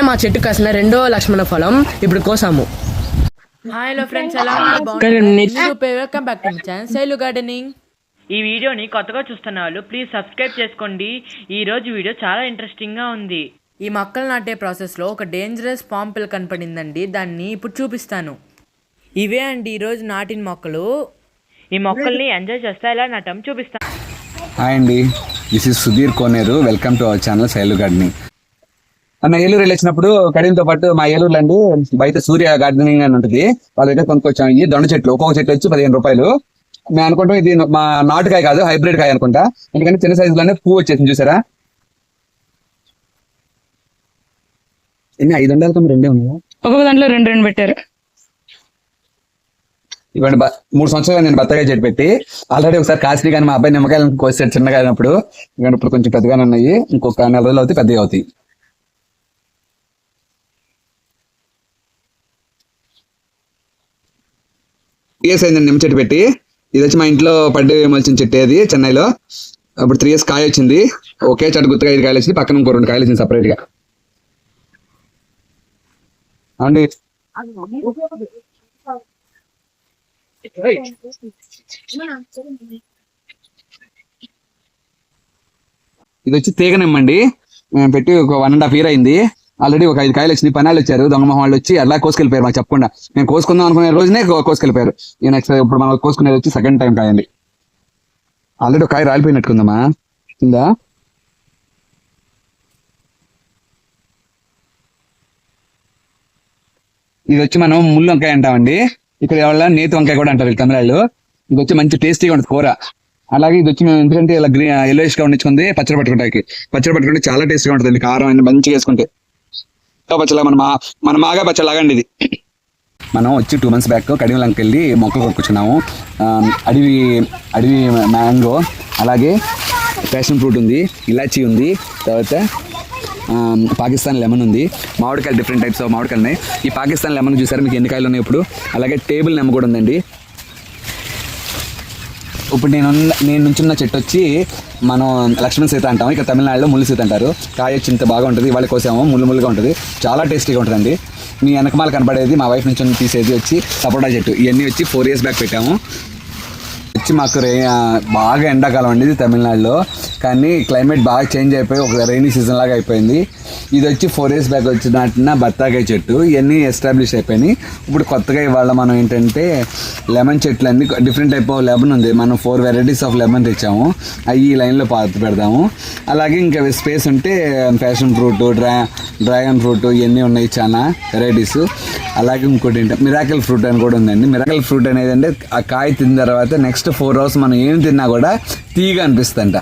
ఇదే మా చెట్టు కాసిన రెండో లక్ష్మణ ఫలం ఇప్పుడు కోసాము. హలో ఫ్రెండ్స్ ఎలా ఉన్నారు? బాగున్నారు? Welcome back to my channel Sailu gardening ఈ వీడియోని కొత్తగా చూస్తున్న వాళ్ళు ప్లీజ్ సబ్స్క్రైబ్ చేసుకోండి. ఈ రోజు వీడియో చాలా ఇంట్రెస్టింగ్గా ఉంది. ఈ మొక్కలు నాటే ప్రాసెస్లో ఒక డేంజరస్ పామ్ పిల్ల కనపడిందండి. దాన్ని ఇప్పుడు చూపిస్తాను. ఇవే అండి ఈరోజు నాటిన మొక్కలు. ఈ మొక్కల్ని ఎంజాయ్ చేస్తే ఎలా నటం చూపిస్తాను హాయ్ అండి this is Sudheer Koneru. Welcome to our channel Sailu gardening అన్న ఏలూరు వెళ్ళొచ్చినప్పుడు కడియంతో పాటు మా ఏలూరులో అండి బయట సూర్య గార్డెనింగ్ అని ఉంటుంది. వాళ్ళ దగ్గర కొనుక్కొచ్చాం ఈ దొండ చెట్లు ఒక్కొక్క చెట్టు వచ్చి పదిహేను రూపాయలు. మేము అనుకుంటాం ఇది మా నాటుకాయ కాదు హైబ్రిడ్ కాయ అనుకుంటా. ఎందుకంటే చిన్న సైజు లోనే పువ్వు వచ్చేసింది చూసారా? ఎన్ని? ఐదు వందల తొమ్మిది రెండే ఉన్నాయా? ఒక్కొక్క దాంట్లో రెండు రెండు పెట్టారు. ఇవ్వండి మూడు సంవత్సరాలు నేను బత్తకాయ చెట్టు పెట్టి ఆల్రెడీ ఒకసారి కాసిరి కానీ మా అబ్బాయి నిమ్మకాయలు కోసాడు చిన్నగా అయినప్పుడు. ఇవ్వండి ఇప్పుడు కొంచెం పెద్దగానే ఉన్నాయి. ఇంకొక నెల రోజులు అవుతాయి పెద్దగా అవుతాయి. ఇయర్స్ అయిందండి నిమ్మ చెట్టు పెట్టి. ఇది వచ్చి మా ఇంట్లో పడ్డ మలిచిన చెట్టు అది చెన్నైలో. అప్పుడు త్రీ ఇయర్స్ కాయ వచ్చింది. ఒకే చెట్టు గుర్తుగా ఐదు కాయలు వచ్చింది పక్కన ఇంకో రెండు కాయలు వచ్చింది సపరేట్గా. అవునండి ఇది వచ్చి తీగ నిమ్మండి. మేము పెట్టి ఒక వన్ అండ్ హాఫ్ ఇయర్ అయింది. ఆల్రెడీ ఒక ఐదు కాయలు వచ్చింది పనాలు వచ్చారు దొంగ వాళ్ళు వచ్చి అలా కోసుకెళ్ళిపోయారు మాకు చెప్పకుండా. మేము కోసుకుందాం అనుకునే రోజునే కోసుకెళ్ళిపోయారు. ఈ నెక్స్ట్ ఇప్పుడు మనం కోసుకునేది వచ్చి సెకండ్ టైం కాయండి. ఆల్రెడీ ఒక కాయ రాలిపోయినట్టుకుందమ్మా. కిందా ఇది వచ్చి మనం ముళ్ళు వంకాయ అంటామండి. ఇక్కడ ఎవరైనా నేతి వంకాయ కూడా అంటారు వీళ్ళు తమిళాళ్ళు. ఇది వచ్చి మంచి టేస్టీగా ఉంటుంది కూర. అలాగే ఇది వచ్చి మేము ఎందుకంటే ఇలా గ్రీన్ ఎల్లోయిష్గా ఉండించుకుంది పచ్చడి పట్టుకుంటాకి పచ్చడి పట్టుకుంటే చాలా టేస్ట్గా ఉంటుంది కారం అన్ని మంచిగా వేసుకుంటే. బచ్చలా మన మా మన మాగా పచ్చలాగా అండి ఇది. మనం వచ్చి టూ మంత్స్ బ్యాక్ కడిమలంకి వెళ్ళి మొక్కలు కొనుక్కొచ్చుకున్నాము. అడవి అడవి మ్యాంగో అలాగే ప్యాషన్ ఫ్రూట్ ఉంది ఇలాచీ ఉంది తర్వాత పాకిస్తాన్ లెమన్ ఉంది. మామిడికాయలు డిఫరెంట్ టైప్స్ ఆఫ్ మామిడికాయలు ఉన్నాయి ఈ పాకిస్తాన్ లెమన్ చూసారు మీకు ఎన్ని కాయలు ఉన్నాయి ఇప్పుడు? అలాగే టేబుల్ నెమ్మ కూడా ఉందండి. ఇప్పుడు నేను ఉన్న- నేను నుంచున్న చెట్టు వచ్చి మనం లక్ష్మణ సీత అంటాం. ఇక్కడ తమిళనాడులో ముళ్ళు సీత అంటారు. కాయ వచ్చి ఇంత బాగా ఉంటుంది ఇవాళ కోసాము ముళ్ళు ముళ్ళుగా ఉంటుంది. చాలా టేస్టీగా ఉంటుందండి. మీ వెనకమాల కనపడేది మా వైఫ్ నుంచి తీసేది వచ్చి సపోటా చెట్టు. ఇవన్నీ వచ్చి ఫోర్ ఇయర్స్ బ్యాక్ పెట్టాము. వచ్చి మాకు రే బాగా ఎండాకాలం అండి ఇది తమిళనాడులో. కానీ క్లైమేట్ బాగా చేంజ్ అయిపోయి ఒక రైనీ సీజన్ లాగా అయిపోయింది. ఇది వచ్చి ఫోర్ ఇయర్స్ బ్యాక్ వచ్చి నాటిన బత్తాకాయ చెట్టు. ఇవన్నీ ఎస్టాబ్లిష్ అయిపోయినాయి. ఇప్పుడు కొత్తగా ఇవాళ మనం ఏంటంటే లెమన్ చెట్లు అన్ని డిఫరెంట్ టైప్ ఆఫ్ లెమన్ ఉంది. మనం ఫోర్ వెరైటీస్ ఆఫ్ లెమన్ తెచ్చాము. అవి ఈ లైన్లో పాత పెడదాము. అలాగే ఇంకా స్పేస్ ఉంటే passion fruit dra dragon fruit ఇవన్నీ ఉన్నాయి చాలా వెరైటీస్ అలాగే ఇంకోటి ఏంటంటే మిరాకల్ ఫ్రూట్ అని కూడా ఉందండి. మిరాకల్ ఫ్రూట్ అనేది అంటే ఆ కాయ తిన్న తర్వాత నెక్స్ట్ ఫోర్ అవర్స్ మనం ఏం తిన్నా కూడా తీగా అనిపిస్తుందంట.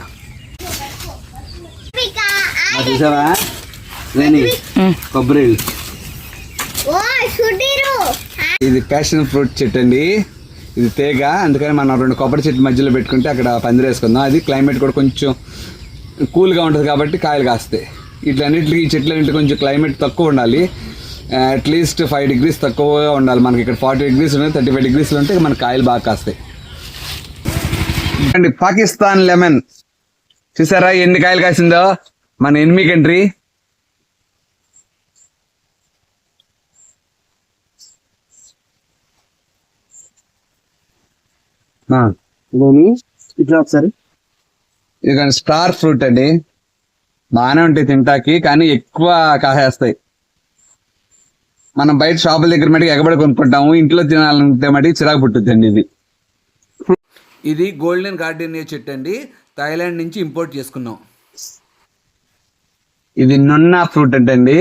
చూసావా? లేని కొబ్బరి. ఇది ప్యాషన్ ఫ్రూట్ చెట్టు అండి. ఇది తేగ. అందుకని మనం రెండు కొబ్బరి చెట్టు మధ్యలో పెట్టుకుంటే అక్కడ పందిరేసుకుందాం అది క్లైమేట్ కూడా కొంచెం కూల్గా ఉంటుంది కాబట్టి కాయలు కాస్తాయి. ఇట్లన్నిటికి ఈ చెట్లన్నింటి కొంచెం క్లైమేట్ తక్కువ ఉండాలి. అట్లీస్ట్ ఫైవ్ డిగ్రీస్ తక్కువగా ఉండాలి. మనకి ఇక్కడ ఫార్టీ డిగ్రీస్ ఉన్నాయి థర్టీ ఫైవ్ డిగ్రీస్లో ఉంటే మన కాయలు బాగా కాస్తాయి. అండి పాకిస్తాన్ లెమన్. చూసారా ఎన్ని కాయలు కాసిందో? మన ఎనిమి కంట్రీ ఇట్లా ఒకసారి. ఇది స్టార్ ఫ్రూట్ అండి. బాగానే ఉంటాయి తింటాకి కానీ ఎక్కువ కాసేస్తాయి. మనం బయట షాపుల దగ్గర మటుకు ఎగబడి కొనుక్కుంటాము ఇంట్లో తినాలంటే మటుకు చిరాకు పుట్టుద్దండి ఇది. ఇది గోల్డెన్ గార్డెనియా చెట్టు అండి. థాయిలాండ్ నుంచి ఇంపోర్ట్ చేసుకున్నాం. ఇది నున్నా ఫ్రూట్ అంటండి.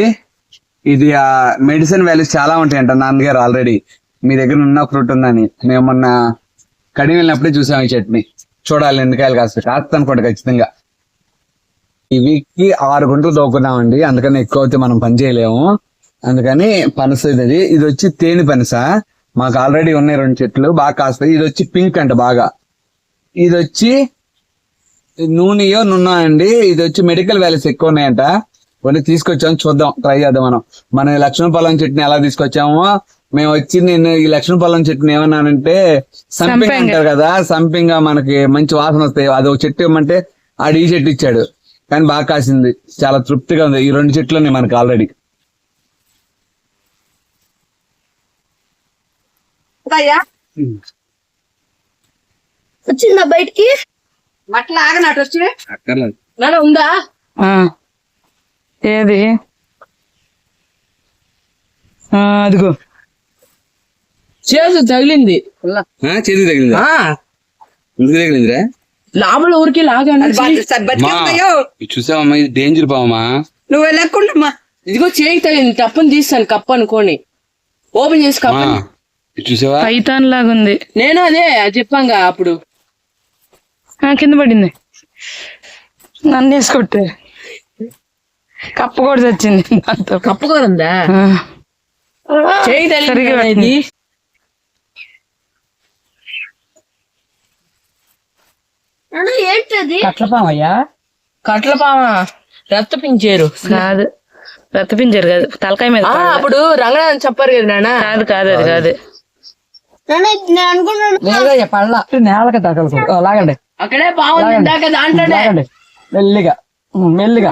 ఇది ఆ మెడిసిన్ వాల్యూస్ చాలా ఉంటాయంట నాన్నగారు ఆల్రెడీ. మీ దగ్గర ఉన్న ఫ్రూట్ ఉందని. మేము మొన్న కడిగి వెళ్ళినప్పుడే చూసాం ఈ చట్నీ. చూడాలి ఎన్నికాయలు కాస్త. కాస్త అనుకోండి ఖచ్చితంగా. ఈ వీక్కి ఆరు గుంటలు దోకున్నామండి అందుకని ఎక్కువ అయితే మనం పని చేయలేము. అందుకని పనస ఇది ఇది వచ్చి తేనె పనస. మాకు ఆల్రెడీ ఉన్నాయి రెండు చెట్లు. బాగా కాస్తాయి. ఇది వచ్చి పింక్ అంట బాగా. ఇది వచ్చి నూనెయో నూనె అండి. ఇది వచ్చి మెడికల్ వాల్యూస్ ఎక్కువ ఉన్నాయంట. కొన్ని తీసుకొచ్చాము చూద్దాం ట్రై చేద్దాం మనం. మన లక్ష్మణ పొలం చెట్టుని ఎలా తీసుకొచ్చామో మేము వచ్చి నేను ఈ లక్ష్మణ పొలం చెట్టుని ఏమన్నానంటే సంపింగ్ సంపెంగ. అంటారు కదా సంపింగ్ మనకి మంచి వాసన వస్తాయి. అది ఒక చెట్టు ఇవ్వమంటే ఆడు ఈ చెట్టు ఇచ్చాడు. కానీ బాగా కాసింది. చాలా తృప్తిగా ఉంది. ఈ రెండు చెట్లు ఉన్నాయి మనకి ఆల్రెడీ వచ్చిందా బయటికి? మట్ల ఆగనట్టు వచ్చి? అక్కర్లేదు. నాన్న ఉందా? ఏది? ఆ, అదిగో. చేసు తగిలింది. చేతి తగిలిందా? ఎందుకు తగిలిందిరా? లోపల ఊరికి లాగాను చూసావమ్మా ఇది డేంజర్ పావమ్మా. నువ్వు వెళ్ళకుండామ్మా. ఇదిగో చేయి తగిలింది. తప్పని తీస్తాను కప్పు అనుకోని. ఓపెన్ చేసి కప్పు. చూసావా? పైతాన్ లాగుంది. నేను అదే చెప్పాంగా అప్పుడు. ఆ, కింద పడింది. నన్ను వేసుకొట్టే కప్పు కూడా తెచ్చింది కప్పు కూడా ఉందా? చేయి తగిలింది సరిగా కదా పెట్టింది. ఇది నాన్న ఏంటది? కట్లపామయ్యా? కట్లపామ. రక్తపించారు కాదు. రక్తపించారు కాదు. తలకాయ మీద. అప్పుడు రంగనాథన్ చెప్పారు కదా నాన్న. కాదు కాదు అది కాదు. నాన్న నేను అనుకున్నాను పళ్ళ. నేలకి తగలదు ఓ, లాగండి. అక్కడే బాగుంది దాంట్లోనే. మెల్లిగా. మెల్లిగా.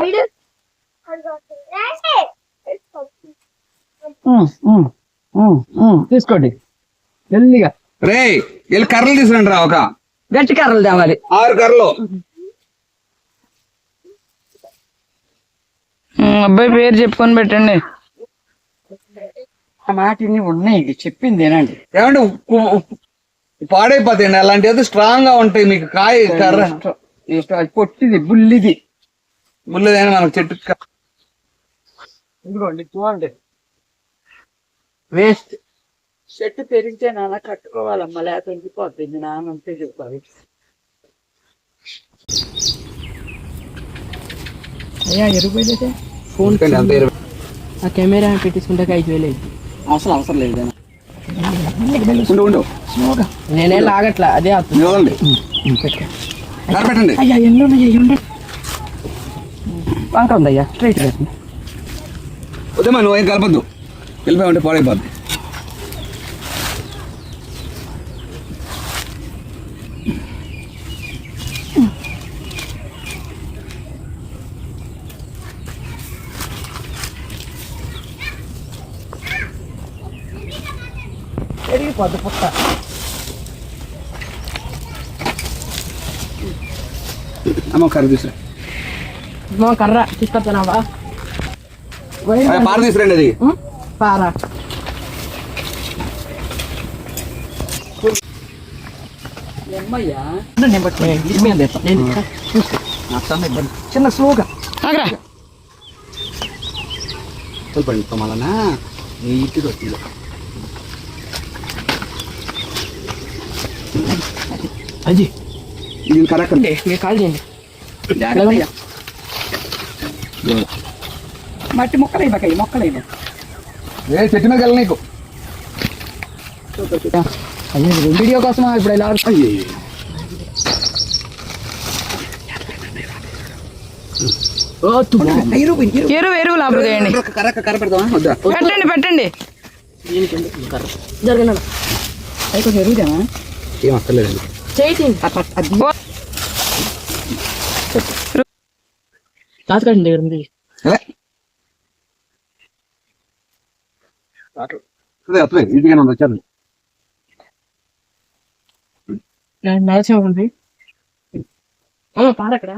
ఉమ్, ఉమ్, ఉమ్, ఉమ్, తీసుకోండి. మెల్లిగా. రే వీళ్ళు కర్రలు తీసుకురండి రా ఒక. గట్టి కర్రలు తేవాలి. ఆరు కర్రలు. అబ్బాయి పేరు చెప్పుకొని పెట్టండి. ఆ మాట ఇన్ని ఉన్నాయి ఇది చెప్పింది ఏనండి ఏమంటే ఉప్పు ఉప్పు పాడైపోతాయండి. అలాంటి అయితే స్ట్రాంగ్గా ఉంటాయి మీకు కాయ కర్ర. అది పొట్టిది బుల్లిది. ముళ్ళదైనా మనకు చెట్టు చూడండి. వేస్ట్ చెట్టు పెరిగితే నాన్న కట్టుకోవాలమ్మా లేకపోతే ఎండిపోతుంది నాన్న అంతే చెప్పాలి అయ్యా అంత ఇరవై- ఆ కెమెరా పెట్టించుకుంటే ఐదు వేలు అయింది. అవసరం అవసరం లేదు నేనే లాగట్లా అదే అవుతుంది. పెట్టండి. అయ్యా ఎన్ని ఉన్నాయి? ఉండే వంక ఉందయ్యా స్ట్రైట్ వేసి ఉదయమా నువ్వు ఏం కలపద్దు. వెళ్ళిపోయామంటే పాడైపోద్ది. పెరిగిపోద్ది పుట్ట అమ్మ కర్ర తీసురా మా కర్ర తీసుకొస్తున్నావా అరే, పార తీసురండి అది పారా అమ్మయ్యా నేను పట్టుకో మీద తెస్తా. నా తమ్మ ఇబ్బంది. చిన్న స్లోగా ఆగ్రా పండి మళ్ళా అది ఇది కరెక్ట్ మీరు కాల్ చేయండి. మట్టి మొక్కలై బకాయి మొక్కలై ఏ చెట్టు మీద వెళ్ళ నీకు. అయ్యో వీడియో కోసమా? ఇప్పుడు ఇలా ఎరువు ఎరువు కర్ర పెడతావా? వద్దా. పెట్టండి పెట్టండి. జరగన కొంచెం ఎరుగుదామా ఏం అక్కర్లేదండి. తాతకాడి దగ్గర ఉంది నరసింహ ఉంది పారక్కడ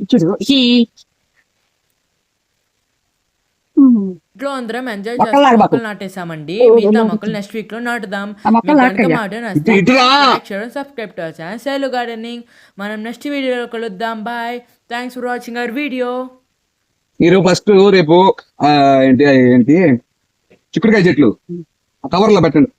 ఇచ్చుడు ఇంట్లో అందరం ఎంజాయ్ చేస్తాం. మొక్కలు నాటేసామండి మిగతా మొక్కలు నెక్స్ట్ వీక్లో నాటుదాం. సబ్స్క్రైబ్ టు సెల్ గార్డెనింగ్ మనం నెక్స్ట్ వీడియోలో కలుద్దాం. Bye thanks for watching our video మీరు ఫస్ట్ రేపు ఏంటి ఏంటి? చిక్కుడుకాయ చెట్లు. కవర్లో పెట్టండి.